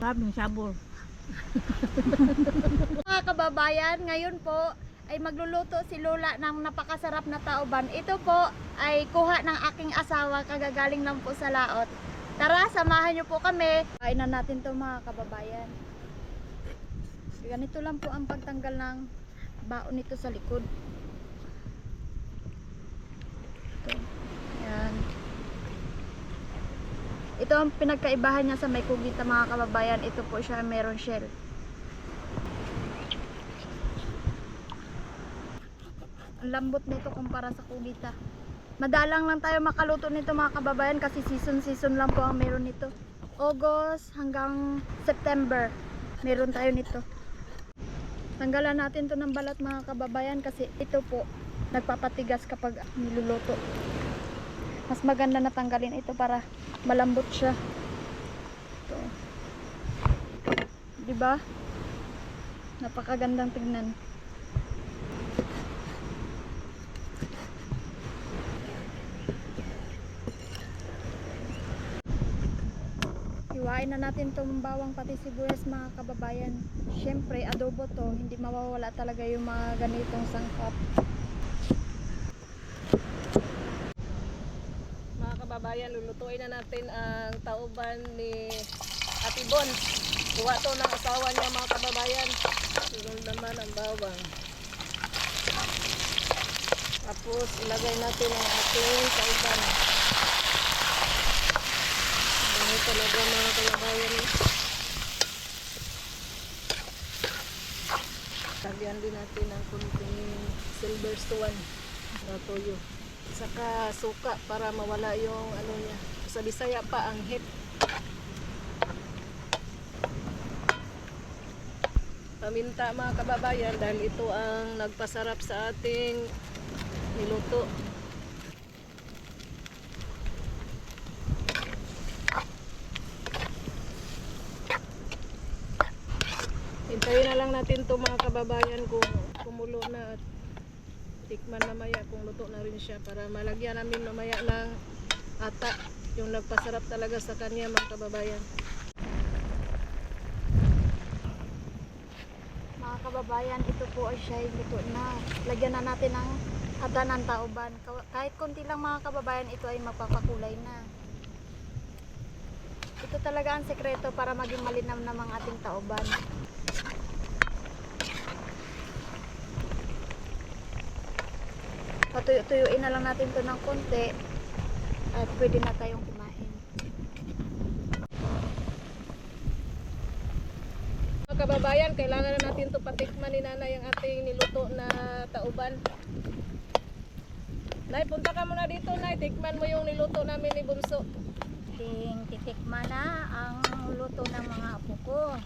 Grabing sabor. Mga kababayan, ngayon po ay magluluto si Lola ng napakasarap na tauban. Ito po ay kuha ng aking asawa, kagagaling lang po sa laot. Tara, samahan niyo po kami. Kain na natin to mga kababayan. Ganito lang po ang pagtanggal ng baon nito sa likod. Ito. Yan. Ito ang pinagkaibahan niya sa may kugita mga kababayan. Ito po siya meron shell. Ang lambot nito kumpara sa kugita. Madalang lang tayo makaluto nito mga kababayan kasi season-season lang po ang meron nito. August hanggang September meron tayo nito. Tanggalan natin to ng balat mga kababayan kasi ito po nagpapatigas kapag niluluto. Mas maganda na tanggalin ito para malambot siya. Ito. ba? Napakagandang tignan. Iwain na natin itong bawang pati sibuyas mga kababayan. Siyempre, adobo to, hindi mawawala talaga yung mga ganitong sangkap. Mga kababayan, lulutuin na natin ang tauban ni Ate Bon. Kuha to ng asawa niya mga kababayan. Sunod naman ang bawang. Tapos ilagay natin ang ating tauban. Dami talaga mga kababayan. Lagyan din natin ng kunting silver stone na toyo. Saka suka para mawala yung ano niya. Sa Bisaya pa ang hit. Paminta mga kababayan dahil ito ang nagpasarap sa ating niluto. Hintayin na lang natin to mga kababayan kung kumulo na at tikman mamaya kung luto na rin siya para malagyan namin mamaya ng ata yung nagpasarap talaga sa kanya mga kababayan. Mga kababayan, ito po ay siya luto na. Lagyan na natin ng hada ng tauban. Kaw- Kahit konti lang mga kababayan, ito ay magpapakulay na. Ito talaga ang sekreto para maging malinam namang ating tauban. Patuyo-tuyuin na lang natin to ng konti at pwede na tayong kumain. Mga kababayan, kailangan na natin to patikman ni nanay ang ating niluto na tauban. Nay, punta ka muna dito, Nay. Tikman mo yung niluto namin ni Bunso. Ting titikman na ang luto ng mga apo ko.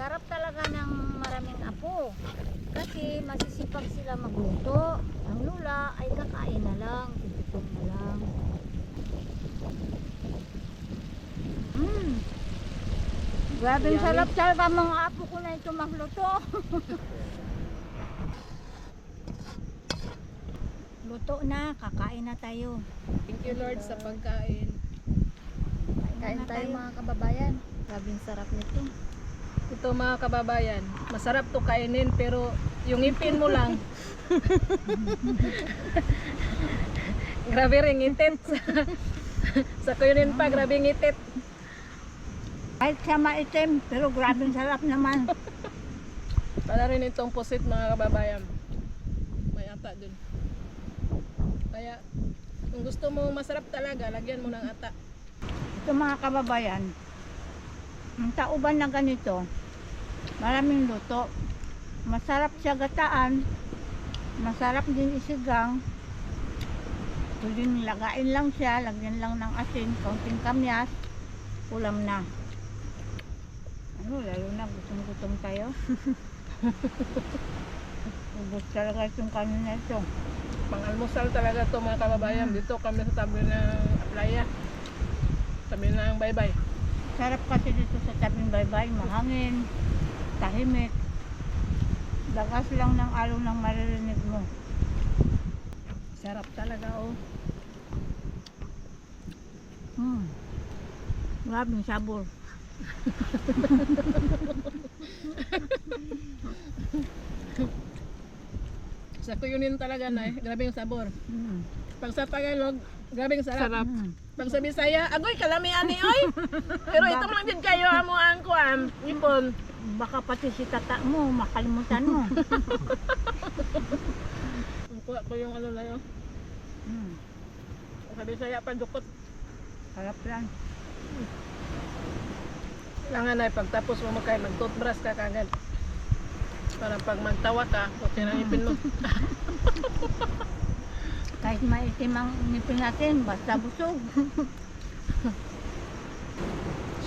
Sarap talaga ng maraming apo. Kasi masisipag sila magluto. Ang lula ay kakain na lang, titikom na lang. Mm. Grabe sarap talaga mga apo ko na ito magluto. Luto na, kakain na tayo. Thank you, Lord, sa pagkain. Kain tayo. mga kababayan. Grabing sarap nito. Ito mga kababayan, masarap to kainin pero yung ipin mo lang. grabe rin itit. sa kuyunin pa, grabe itit. Kahit siya maitim, pero grabe sarap naman. Para rin itong pusit mga kababayan. May ata dun. Kaya, kung gusto mo masarap talaga, lagyan mo ng ata. Ito mga kababayan, ang tauban na ganito, maraming luto. Masarap siya gataan, masarap din isigang. Pwedeng lagain lang siya, lagyan lang ng asin, kaunting kamyas, ulam na. Ano, lalo na gutom-gutom tayo. Ubus talaga itong kanin na ito. Pang-almusal talaga to mga kababayan. Dito kami sa tabi ng playa. Tabi ng bye-bye. Sarap kasi dito sa tabing baybay, mahangin, tahimik. Lakas lang ng alon ng maririnig mo. Sarap talaga oh. Hmm. Grabing sabor. Sa kuyunin talaga na grabe yung sabor. Mm. Pag sa Tagalog, grabe yung sarap. Sarap. Mm. Pag sa Bisaya, agoy kalami ani oy. Pero ito lang din kayo amo ang kuan, ipon. Baka pati si tata mo, makalimutan mo. Ang kuha ko yung ano na yun. mm. Sa Bisaya pa dukot. Sarap yan. Kailangan na pagtapos mo makay mag-toothbrush ka kagad. Para pag magtawa ka, okay na ipin mo. Kahit maitim ang ngipin natin, basta busog.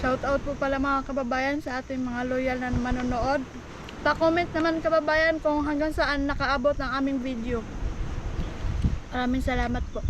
Shout out po pala mga kababayan sa ating mga loyal na manonood. Pa-comment naman kababayan kung hanggang saan nakaabot ng aming video. Maraming salamat po.